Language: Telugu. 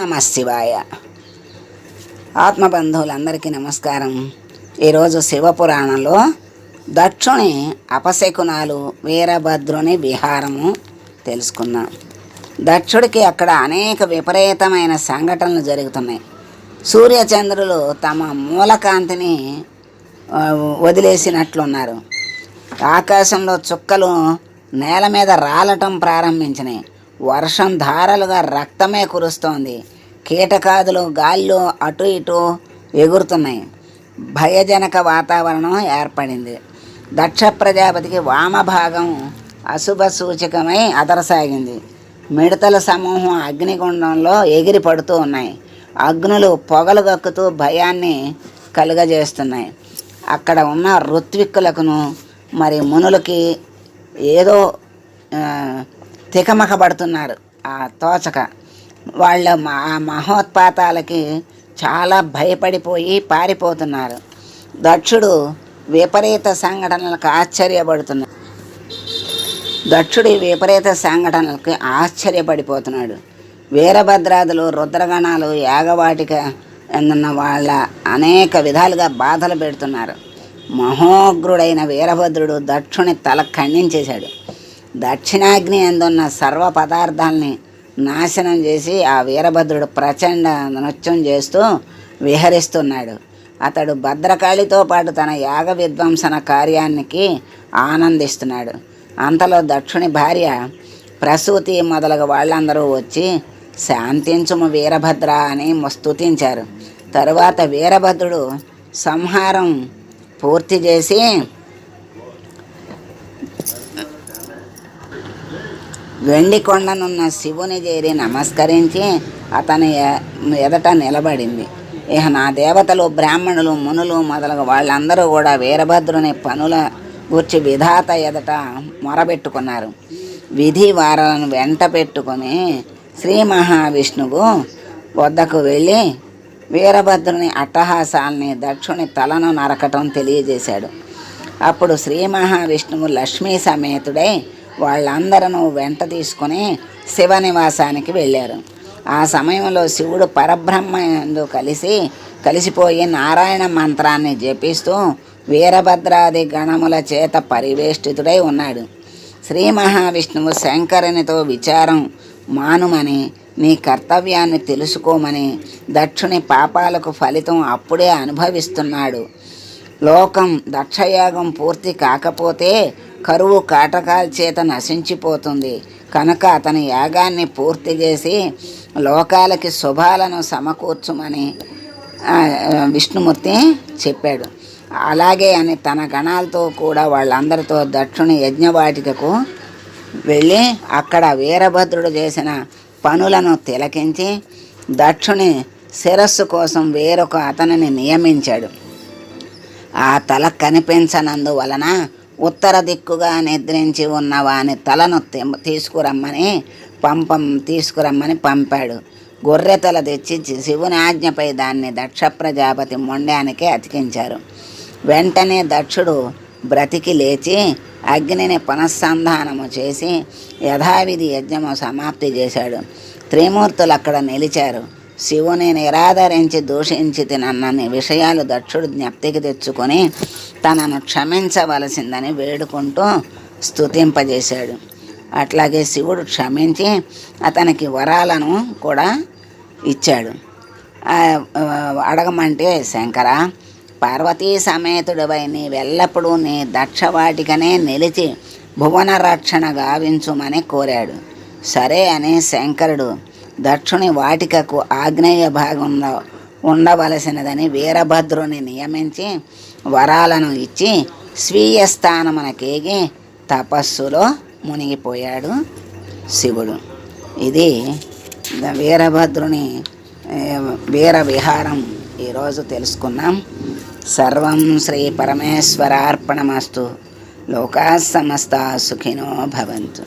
నమశివాయ ఆత్మబంధువులందరికీ నమస్కారం. ఈరోజు శివపురాణంలో దక్షుని అపశకునాలు వీరభద్రుని విహారము తెలుసుకుందాం. దక్షుడికి అక్కడ అనేక విపరీతమైన సంఘటనలు జరుగుతున్నాయి. సూర్యచంద్రులు తమ మూలకాంతిని వదిలేసినట్లున్నారు. ఆకాశంలో చుక్కలు నేల మీద రాలటం ప్రారంభించినాయి. వర్షం ధారలుగా రక్తమే కురుస్తోంది. కీటకాదులు గాల్లో అటు ఇటు ఎగురుతున్నాయి. భయజనక వాతావరణం ఏర్పడింది. దక్ష ప్రజాపతికి వామభాగం అశుభ సూచకమై అదరసాగింది. మిడతల సమూహం అగ్నిగుండంలో ఎగిరి పడుతూ ఉన్నాయి. అగ్నులు పొగలు గక్కుతూ భయాన్ని కలుగజేస్తున్నాయి. అక్కడ ఉన్న ఋత్విక్కులకును మరి మునులకి ఏదో తికమకబడుతున్నారు. ఆ తోచక వాళ్ళ మా మహోత్పాతాలకి చాలా భయపడిపోయి పారిపోతున్నారు. దక్షుడు విపరీత సంఘటనలకు ఆశ్చర్యపడుతున్నాడు దక్షుడి విపరీత సంఘటనలకు ఆశ్చర్యపడిపోతున్నాడు. వీరభద్రాదులు రుద్రగణాలు యాగవాటిక ఎందున్న వాళ్ళ అనేక విధాలుగా బాధలు పెడుతున్నారు. మహోగ్రుడైన వీరభద్రుడు దక్షుని తల ఖండించేశాడు. దక్షిణాగ్ని అందున్న సర్వ పదార్థాలని నాశనం చేసి ఆ వీరభద్రుడు ప్రచండ నృత్యం చేస్తూ విహరిస్తున్నాడు. అతడు భద్రకాళితో పాటు తన యాగ విధ్వంసన కార్యానికి ఆనందిస్తున్నాడు. అంతలో దక్షుని భార్య ప్రసూతి మొదలగు వాళ్ళందరూ వచ్చి శాంతించుము వీరభద్ర అని స్తుతించారు. తరువాత వీరభద్రుడు సంహారం పూర్తి చేసి వెండి కొండనున్న శివుని చేరి నమస్కరించి అతని ఎ- ఎదట నిలబడింది. ఇక నా దేవతలు బ్రాహ్మణులు మునులు మొదలగు వాళ్ళందరూ కూడా వీరభద్రుని పనుల గుర్చి విధాత ఎదట మొరబెట్టుకున్నారు. విధి వారాలను వెంట పెట్టుకొని శ్రీ మహావిష్ణువు వద్దకు వెళ్ళి వీరభద్రుని అట్టహాసాల్ని దక్షుని తలను నరకటం తెలియజేశాడు. అప్పుడు శ్రీ మహావిష్ణువు లక్ష్మీ సమేతుడై వాళ్ళందరూ వెంట తీసుకుని శివ నివాసానికి వెళ్ళారు. ఆ సమయంలో శివుడు పరబ్రహ్మయందు కలిసి కలిసిపోయి నారాయణ మంత్రాన్ని జపిస్తూ వీరభద్రాది గణముల చేత పరివేష్టితుడై ఉన్నాడు. శ్రీ మహావిష్ణువు శంకరునితో విచారం మానుమని నీ కర్తవ్యాన్ని తెలుసుకోమని దక్షుని పాపాలకు ఫలితం అప్పుడే అనుభవిస్తున్నాడు. లోకం దక్షయాగం పూర్తి కాకపోతే కరువు కాటకాల చేత నశించిపోతుంది. కనుక అతని యాగాన్ని పూర్తి చేసి లోకాలకి శుభాలను సమకూర్చుమని విష్ణుమూర్తి చెప్పాడు. అలాగే అని తన గణాలతో కూడా వాళ్ళందరితో దక్షుని యజ్ఞవాటికకు వెళ్ళి అక్కడ వీరభద్రుడు చేసిన పనులను తిలకించి దక్షుని శిరస్సు కోసం వేరొక అతనిని నియమించాడు. ఆ తల కనిపించనందువలన ఉత్తర దిక్కుగా నిద్రించి ఉన్న వాని తలను తీసుకురమ్మని పంపం తీసుకురమ్మని పంపాడు. గొర్రె తల తెచ్చి శివుని ఆజ్ఞపై దాన్ని దక్ష ప్రజాపతి మొండానికి అతికించారు. వెంటనే దక్షుడు బ్రతికి లేచి అగ్నిని పునఃసంధానము చేసి యథావిధి యజ్ఞము సమాప్తి చేశాడు. త్రిమూర్తులు అక్కడ నిలిచారు. శివుని నిరాదరించి దూషించి తినన్నని విషయాలు దక్షుడు జ్ఞప్తికి తెచ్చుకొని తనను క్షమించవలసిందని వేడుకుంటూ స్తుతింపజేశాడు. అట్లాగే శివుడు క్షమించి అతనికి వరాలను కూడా ఇచ్చాడు. అడగమంటే శంకర పార్వతీ సమేతుడివై నీవెల్లప్పుడూ నీ దక్షవాటికనే నిలిచి భువన రక్షణ గావించుమని కోరాడు. సరే అని శంకరుడు దక్షుని వాటికకు ఆగ్నేయ భాగంలో ఉండవలసినదని వీరభద్రుని నియమించి వరాలను ఇచ్చి స్వీయ స్థానమునకేగి తపస్సులో మునిగిపోయాడు శివుడు. ఇది వీరభద్రుని వీర విహారం. ఈరోజు తెలుసుకున్నాం. సర్వం శ్రీ పరమేశ్వరార్పణమస్తు. లోకా సమస్త సుఖినో భవంతు.